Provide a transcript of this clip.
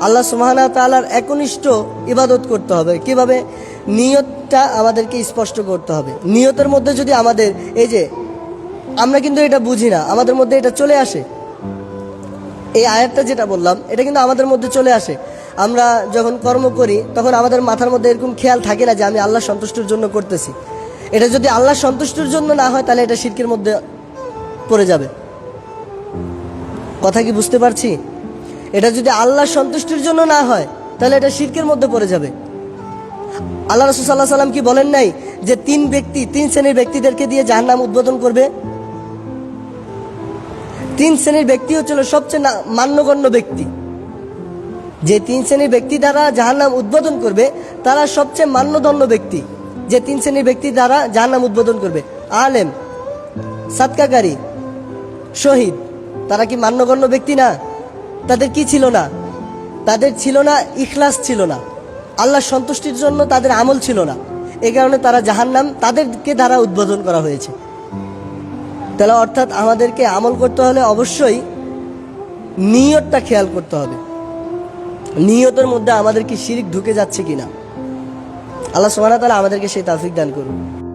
আল্লাহ সুমাহানা তালার একনিষ্ঠ ইবাদত করতে হবে। কীভাবে? নিয়তটা আমাদেরকে স্পষ্ট করতে হবে। নিয়তের মধ্যে যদি আমাদের, এই যে, আমরা কিন্তু এটা বুঝি না, আমাদের মধ্যে এটা চলে আসে। এই আয়াতটা যেটা বললাম, এটা কিন্তু আমাদের মধ্যে চলে আসে। আমরা যখন কর্ম করি, তখন আমাদের মাথার মধ্যে এরকম খেয়াল থাকে না যে আমি আল্লাহ সন্তুষ্টির জন্য করতেছি। এটা যদি আল্লাহ সন্তুষ্টির জন্য না হয়, তাহলে এটা শিরকের মধ্যে পড়ে যাবে। কথা কি বুঝতে পারছি? এটা যদি আল্লাহ সন্তুষ্টির জন্য না হয়, তাহলে এটা শিরকের মধ্যে পড়ে যাবে। আল্লাহ রসুল সাল্লাহ সাল্লাম কি বলেন নাই যে তিন ব্যক্তি, তিন শ্রেণির ব্যক্তিদেরকে দিয়ে জাহান্নাম উদ্বোধন করবে? তিন শ্রেণির ব্যক্তি হচ্ছিল সবচেয়ে মান্যগণ্য ব্যক্তি। যে তিন শ্রেণির ব্যক্তি দ্বারা জাহান্নাম উদ্বোধন করবে, তারা সবচেয়ে মান্যদণ্ড ব্যক্তি। যে তিন শ্রেণির ব্যক্তি দ্বারা জাহান্নাম উদ্বোধন করবে। আলেম, সাতকাকারী, শহীদ, তারা কি মান্যগণ্য ব্যক্তি না? তাদের কি ছিল না? তাদের ছিল না, ইখলাস ছিল না। আল্লাহ সন্তুষ্টির জন্য তাদের আমল ছিল না। এ কারণে তারা জাহান নাম তাদেরকে দ্বারা উদ্বোধন করা হয়েছে। তাহলে অর্থাৎ আমাদেরকে আমল করতে হলে অবশ্যই নিয়তটা খেয়াল করতে হবে। নিয়তের মধ্যে আমাদের কি শিরিক ঢুকে যাচ্ছে কিনা? আল্লাহ সোহানা তালা আমাদেরকে সেই তাফিক দান করুন।